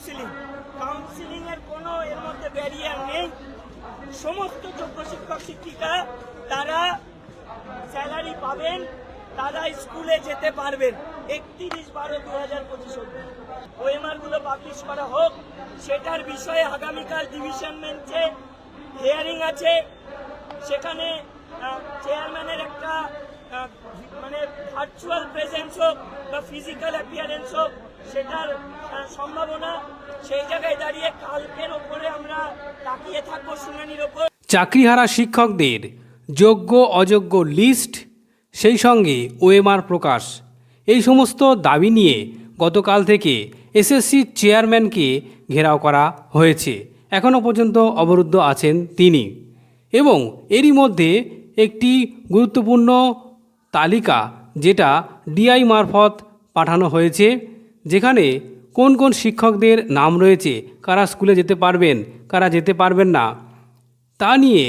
Counselling counselling এর কোনো এর মধ্যে ব্যারিয়ার নেই। সমস্ত যোগ্য শিক্ষক, শিক্ষিকা, তারা স্যালারি পাবেন, তারা স্কুলে যেতে পারবেন। একত্রিশ বারো দু হাজার পঁচিশ অব্দি ওএমআরগুলো পাবলিশ করা হোক, সেটার বিষয়ে আগামীকাল ডিভিশন বেঞ্চে হিয়ারিং আছে। সেখানে চেয়ারম্যানের একটা মানে ভার্চুয়াল প্রেজেন্স হোক বা ফিজিক্যাল অ্যাপিয়ারেন্স হোক সেটার সম্ভাবনা সেই জায়গায় দাঁড়িয়ে কালকের ওপরে আমরা তাকিয়ে থাকব শুনানির ওপর। চাকরিহারা শিক্ষকদের যোগ্য অযোগ্য লিস্ট, সেই সঙ্গে ওএমআর প্রকাশ। এই সমস্ত দাবি নিয়ে গতকাল থেকে এসএসসি চেয়ারম্যানকে ঘেরাও করা হয়েছে। এখনও পর্যন্ত অবরুদ্ধ আছেন তিনি। এবং এরই মধ্যে একটি গুরুত্বপূর্ণ তালিকা যেটা ডিআই মারফত পাঠানো হয়েছে। যেখানে কোন কোন শিক্ষকদের নাম রয়েছে, কারা স্কুলে যেতে পারবেন, কারা যেতে পারবেন না, তা নিয়ে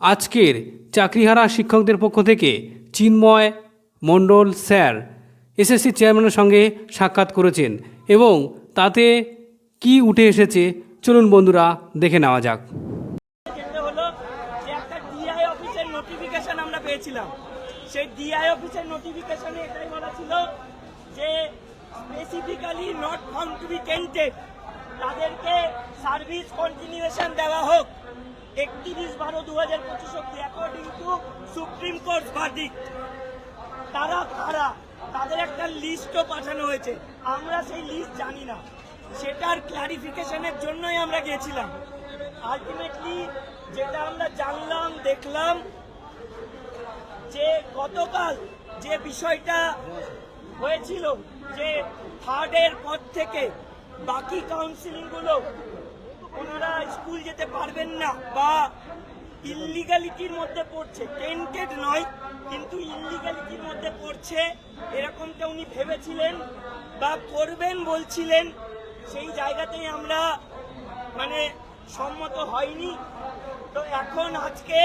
আজকের চাকরিহারা শিক্ষকদের পক্ষ থেকে চিন্ময় মণ্ডল স্যার, এসএসসি চেয়ারম্যানের সঙ্গে সাক্ষাৎ করেছেন এবং তাতে কি উঠে এসেছে, চলুন বন্ধুরা দেখে নেওয়া যাক। সেই ডিআই অফিসের নোটিফিকেশনে এটাই বলা ছিল যে specifically not found to be tainted তাদেরকে সার্ভিস কন্টিনিউয়েশন দেওয়া হোক। একত্রিশ বারো দু হাজার পঁচিশ অব্দি according to supreme court verdict তারা কারা? তাদের একটা লিস্টও পাঠানো হয়েছে। আমরা সেই লিস্ট জানি না। সেটার ক্লারিফিকেশনের জন্যই আমরা গিয়েছিলাম। আলটিমেটলি যেটা আমরা জানলাম, দেখলাম যে গতকাল যে বিষয়টা হয়েছিল যে থার্ডের পর থেকে বাকি কাউন্সিলিংগুলো ওনারা স্কুল যেতে পারবেন না বা ইল্লিগালিটির মধ্যে পড়ছে। টেন্টেড নয়, কিন্তু ইল্লিগালিটির মধ্যে পড়ছে। এরকমটা উনি ভেবেছিলেন বা করবেন বলছিলেন। সেই জায়গাতেই আমরা মানে সম্মত হয়নি। তো এখন আজকে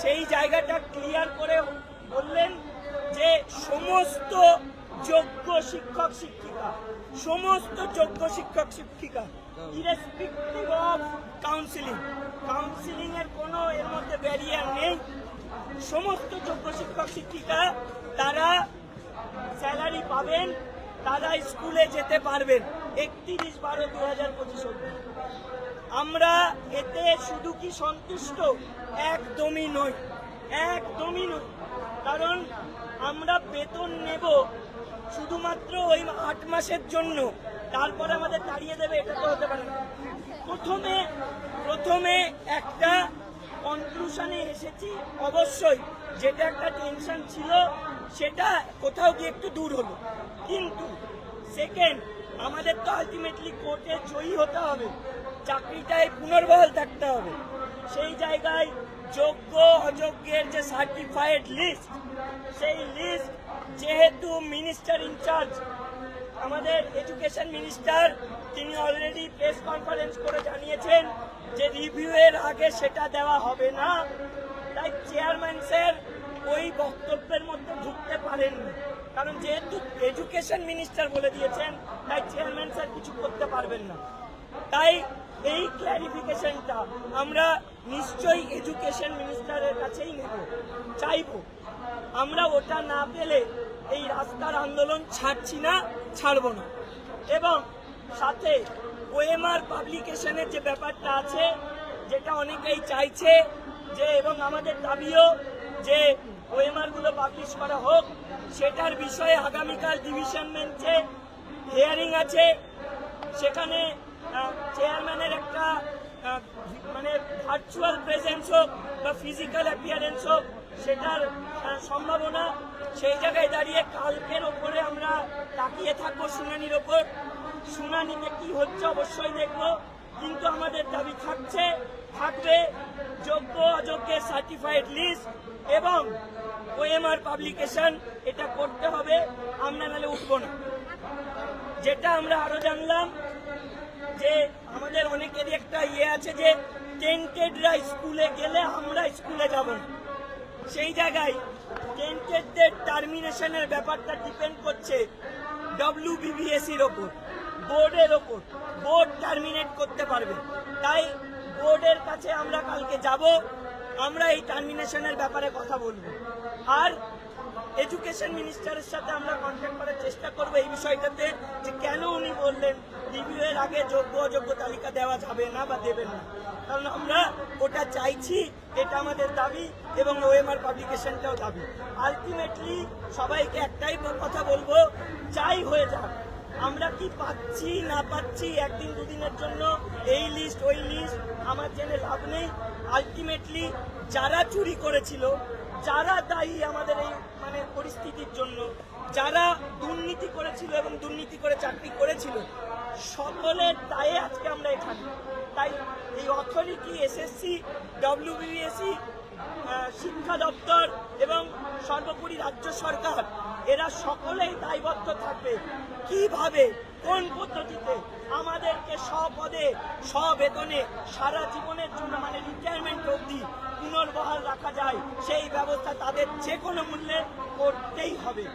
সেই জায়গাটা ক্লিয়ার করে বললেন যে সমস্ত যোগ্য শিক্ষক, শিক্ষিকা। সমস্ত যোগ্য শিক্ষক, শিক্ষিকা। ইরেসপেক্টিভ অফ কাউন্সিলিং কাউন্সিলিং এর কোনো এর মধ্যে ব্যারিয়ার নেই। সমস্ত যোগ্য শিক্ষক, শিক্ষিকা, তারা স্যালারি পাবেন, তারা স্কুলে যেতে পারবেন। একত্রিশ বারো দু হাজার পঁচিশ আমরা এতে শুধু কি সন্তুষ্ট? একদমই নই। একদমই নই। কারণ আমরা বেতন নেব শুধুমাত্র ওই আট মাসের জন্য। তারপরে আমাদের তাড়িয়ে দেবে, এটা তো হতে পারে না। প্রথমে প্রথমে একটা কনক্লুশনে এসেছি, অবশ্যই। যেটা একটা টেনশন ছিল, সেটা কোথাও গিয়ে একটু দূর হলো। কিন্তু সেকেন্ড আমাদের তো আলটিমেটলি কোর্টে জয়ী হতে হবে। চাকরিটায় পুনর্বহাল থাকতে হবে। সেই জায়গায় যোগ্য অযোগ্যের যে সার্টিফাইড লিস্ট সেই লিস্ট যেহেতু মিনিস্টার ইনচার্জ আমাদের এডুকেশন মিনিস্টার তিনি অলরেডি প্রেস কনফারেন্স করে জানিয়েছেন যে রিভিউয়ের আগে সেটা দেওয়া হবে না। তাই চেয়ারম্যান স্যার ওই বক্তব্যের মধ্যে ঢুকতে পারেননি কারণ যেহেতু এডুকেশন মিনিস্টার বলে দিয়েছেন, তাই চেয়ারম্যান স্যার কিছু করতে পারবেন না। তাই এই ক্ল্যারিফিকেশনটা আমরা নিশ্চয়ই এডুকেশন মিনিস্টারের কাছেই নেব। চাইব। আমরা ওটা না পেলে এই রাস্তার আন্দোলন ছাড়ছি না, ছাড়বো না। এবং সাথে ওএমআর পাবলিকেশনের যে ব্যাপারটা আছে, যেটা অনেকেই চাইছে যে, এবং আমাদের দাবিও যে ওএমআরগুলো পাবলিশ করা হোক, সেটার বিষয়ে আগামীকাল ডিভিশন বেঞ্চে হিয়ারিং আছে। সেখানে চেয়ারম্যানের একটা মানে ভার্চুয়াল প্রেজেন্স হোক বা ফিজিক্যাল অ্যাপিয়ারেন্স হোক, সেটার সম্ভাবনা সেই জায়গায় দাঁড়িয়ে কালকের ওপরে আমরা তাকিয়ে থাকব শুনানির ওপর। শুনানিতে কি হচ্ছে অবশ্যই দেখব, কিন্তু আমাদের দাবি থাকছে, থাকবে যোগ্য অযোগ্যের সার্টিফাইড লিস্ট এবং ওএমআর পাবলিকেশন এটা করতে হবে, আমরা নাহলে উঠবো না। যেটা আমরা আরও জানলাম যে আমাদের অনেকেরই একটা ইয়ে আছে যে টেন্টেডরা স্কুলে গেলে আমরা স্কুলে যাব সেই জায়গায় টেন্টেডদের টার্মিনেশনের ব্যাপারটা ডিপেন্ড করছে ডব্লিউ বিবিএসির ওপর, বোর্ডের ওপর। বোর্ড টার্মিনেট করতে পারবে। তাই বোর্ডের কাছে আমরা কালকে যাব, আমরা এই টার্মিনেশনের ব্যাপারে কথা বলব। আর এডুকেশন মিনিস্টারের সাথে আমরা কন্ট্যাক্ট করার চেষ্টা করব এই বিষয়টাতে যে কেন উনি বললেন আগে যোগ্য অযোগ্য তালিকা দেওয়া যাবে না বা দেবেন না। কারণ আমরা ওটা চাইছি, এটা আমাদের দাবি এবং ওএমআর পাবলিকেশনটাও দাবি। আলটিমেটলি সবাইকে একটাই কথা বলব চাই হয়ে যাক, আমরা কি পাচ্ছি, না পাচ্ছি, একদিন দুদিনের জন্য এই লিস্ট ওই লিস্ট আমার জেনে লাভ নেই। আলটিমেটলি যারা চুরি করেছিল, যারা দায়ী আমাদের এই মানে পরিস্থিতির জন্য যারা দুর্নীতি করেছিল এবং দুর্নীতি করে চাকরি করেছিল সকলের দায়ে আজকে আমরা এখানে। তাই এই অথরিটি, এসএসসি ডব্লিউবিএসসি শিক্ষা দপ্তর এবং সর্বোপরি রাজ্য সরকার, এরা সকলেই দায়বদ্ধ থাকবে। কীভাবে? কোন পদ্ধতিতে? স্বপদে স্ববেতনে সারা জীবনের জন্য মানে রিটায়ারমেন্ট অবধি পুনর্বহাল রাখা যায়, সেই ব্যবস্থা তাদের যে কোনো মূল্যে করতেই হবে।